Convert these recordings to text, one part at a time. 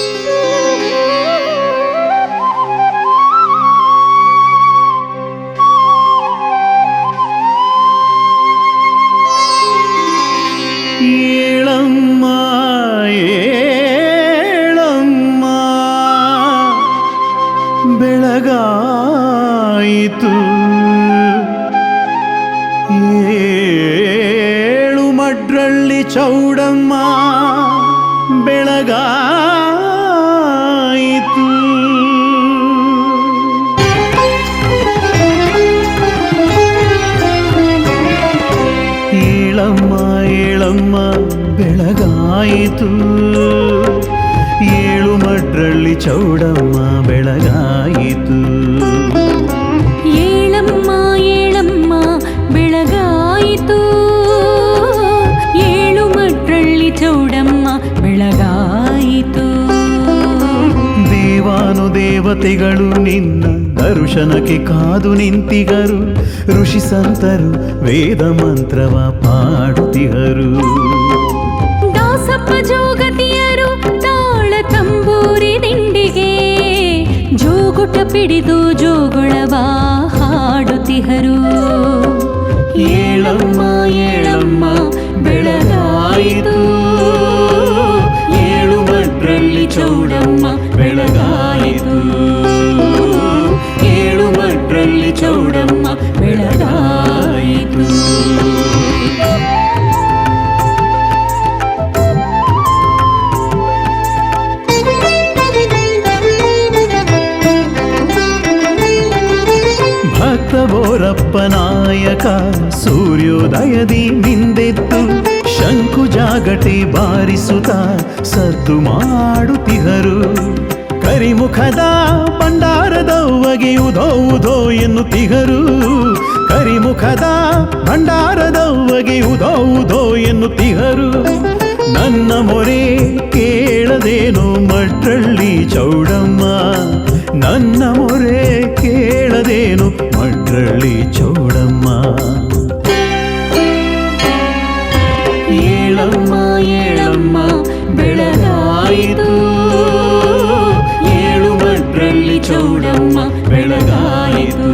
ಏಳಮ್ಮ ಮಡ್ರಳ್ಳಿ ಚೌಡಮ್ಮ ಬೆಳಗಾಯಿತು. ಏಳಮ್ಮ ಏಳಮ್ಮ ಬೆಳಗಾಯಿತು. ಏಳು ಮಟ್ರಳ್ಳಿ ಚೌಡಮ್ಮ ಬೆಳಗಾಯಿತು. ದೇವಾನು ದೇವತೆಗಳು ನಿನ್ನ ದರ್ಶನಕ್ಕೆ ಕಾದು ನಿಂತಿಗರು. ಋಷಿ ಸಂತರು ವೇದ ಮಂತ್ರವ ಪಾಡುತ್ತಿಗರು. ಪಿಡಿದು ಜೋಗುಳವ ಹಾಡುತ್ತಿಹರು ಏಳಮ್ಮ ಏಳಮ್ಮ ಬೆಳಗಾಯಿತು. ಏಳು ಭದ್ರಲ್ಲಿ ಚೌಡಮ್ಮ ನಾಯಕ ಸೂರ್ಯೋದಯದಿ ಮಿಂದೆತ್ತು ಶಂಕು ಜಾಗಟೆ ಬಾರಿಸುತ್ತ ಸದ್ದು ಮಾಡುತ್ತಿಹರು ಕರಿಮುಖದ ಭಂಡಾರದ ಉದೋ ಎನ್ನುತ್ತಿಹರು ಕರಿಮುಖದ ಭಂಡಾರದ ಉದೋ ಎನ್ನುತ್ತಿಹರು ನನ್ನ ಮೊರೆ ಕೇಳದೇನು ಮಟ್ರಳ್ಳಿ ಚೌಡಮ್ಮ. ನನ್ನ ಮೊರೆ ಕೇಳದೇನು ಮಟ್ರಳ್ಳಿ ಚೌಡಮ್ಮ ಏಳಮ್ಮ ಏಳಮ್ಮ ಬೆಳಗಾಯಿತು ಏಳು ಮಟ್ರಳ್ಳಿ ಚೌಡಮ್ಮ ಬೆಳಗಾಯಿತು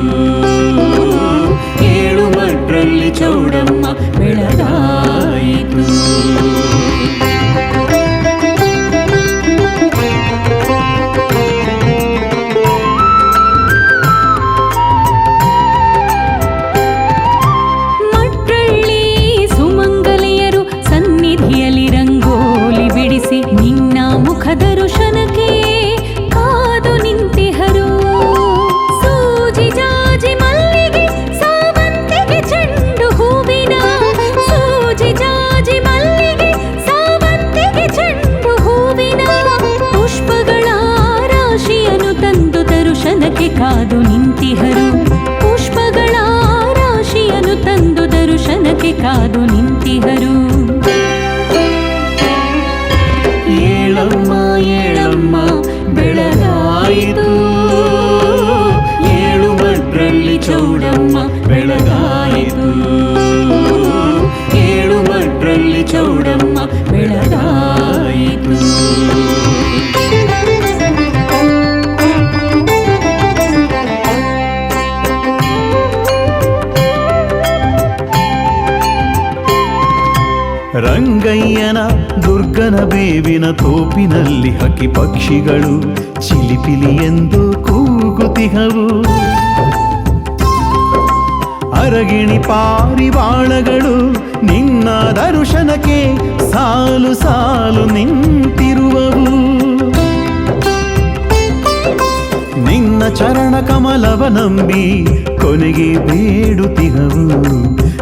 ನಿಂತಿಹರು ಪುಷ್ಪಗಳ ರಾಶಿಯನ್ನು ತಂದು ದರ್ಶನಕ್ಕೆ ಕಾದು ನಿಂತಿಹರು. ಏಳಮ್ಮ ಏಳಮ್ಮ ಬೆಳಗಾಯಿತು. ಏಳು ಮಟ್ರಲ್ಲಿ ಚೌಡಮ್ಮ ಬೆಳಗಾಯಿತು. ರಂಗಯ್ಯನ ದುರ್ಗನ ಬೇವಿನ ತೋಪಿನಲ್ಲಿ ಹಕ್ಕಿ ಪಕ್ಷಿಗಳು ಚಿಲಿಪಿಲಿ ಎಂದು ಕೂಗುತಿಹವು. ಅರಗಿಣಿ ಪಾರಿವಾಳಗಳು ನಿನ್ನ ದರ್ಶನಕ್ಕೆ ಸಾಲು ಸಾಲು ನಿಂತಿರುವವು. ನಿನ್ನ ಚರಣ ಕಮಲವ ನಂಬಿ ಕೊನೆಗೆ ಬೇಡುತ್ತಿಹವು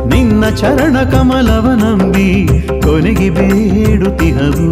ನಿನ್ನ ಚರಣ ಕಮಲವ ನಂಬಿ ಕೊನೆಗೆ ಬೇಡುತ್ತಿಹವು.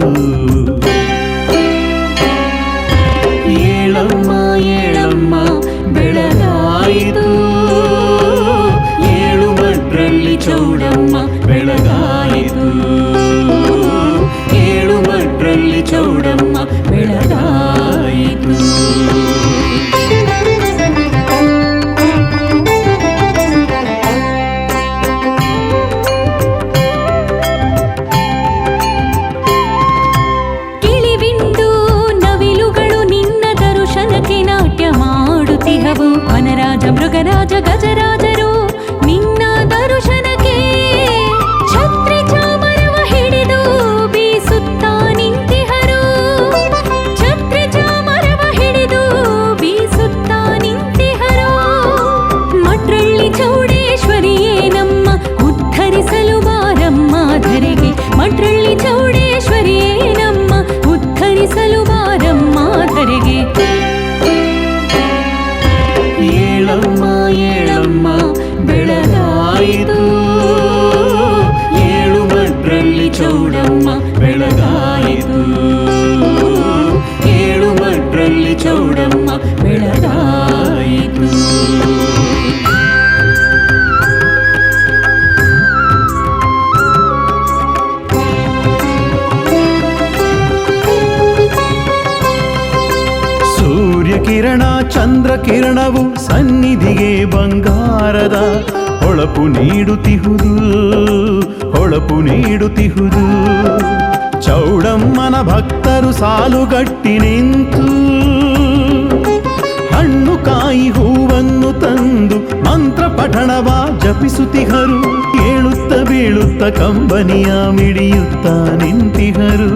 ಕಿರಣ ಚಂದ್ರ ಕಿರಣವು ಸನ್ನಿಧಿಗೆ ಬಂಗಾರದ ಹೊಳಪು ನೀಡುತ್ತಿಹುದು ಹೊಳಪು ನೀಡುತ್ತಿಹುದು ಚೌಡಮ್ಮನ ಭಕ್ತರು ಸಾಲುಗಟ್ಟಿ ನಿಂತು, ಹಣ್ಣು ಕಾಯಿ ಹೂವನ್ನು ತಂದು ಮಂತ್ರ ಪಠಣವ ಜಪಿಸುತ್ತಿಹರು ಏಳುತ್ತ ಬೀಳುತ್ತ ಕಂಬನಿಯ ಮಿಡಿಯುತ್ತ ನಿಂತಿಹರು.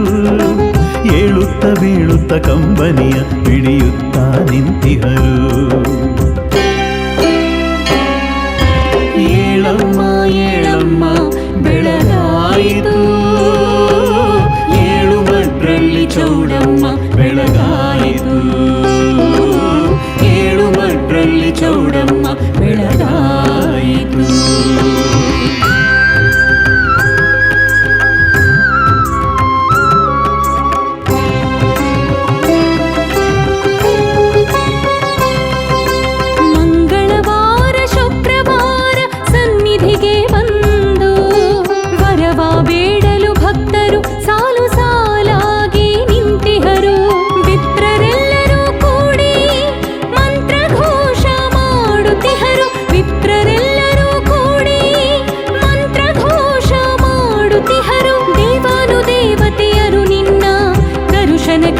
ಏಳುತ್ತ ಬೀಳುತ್ತ ಕಂಬನಿಯ ಬಿಡಿಯುತ್ತಾ ನಿಂತಿಹರು.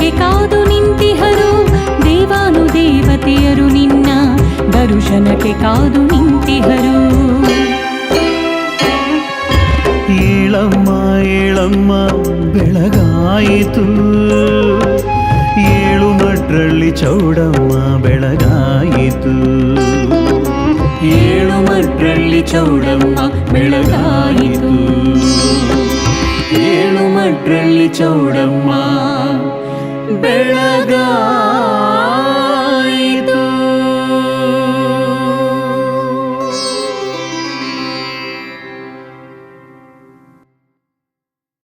ದರ್ಶನಕ್ಕೆ ಕಾದು ನಿಂತಿಹರು ದೇವಾನು ದೇವತೆಯರು ನಿನ್ನ ದರ್ಶನಕ್ಕೆ ಕಾದು ನಿಂತಿಹರು. ಏಳಮ್ಮ ಏಳಮ್ಮ, ಬೆಳಗಾಯಿತು. ಏಳು ಮಡ್ರಲ್ಲಿ ಚೌಡಮ್ಮ, ಬೆಳಗಾಯಿತು. ಏಳು ಮಡ್ರಲ್ಲಿ ಚೌಡಮ್ಮ, ಬೆಳಗಾಯಿತು. ಏಳು ಮಡ್ರಲ್ಲಿ ಚೌಡಮ್ಮ ಬೆಳಗಾ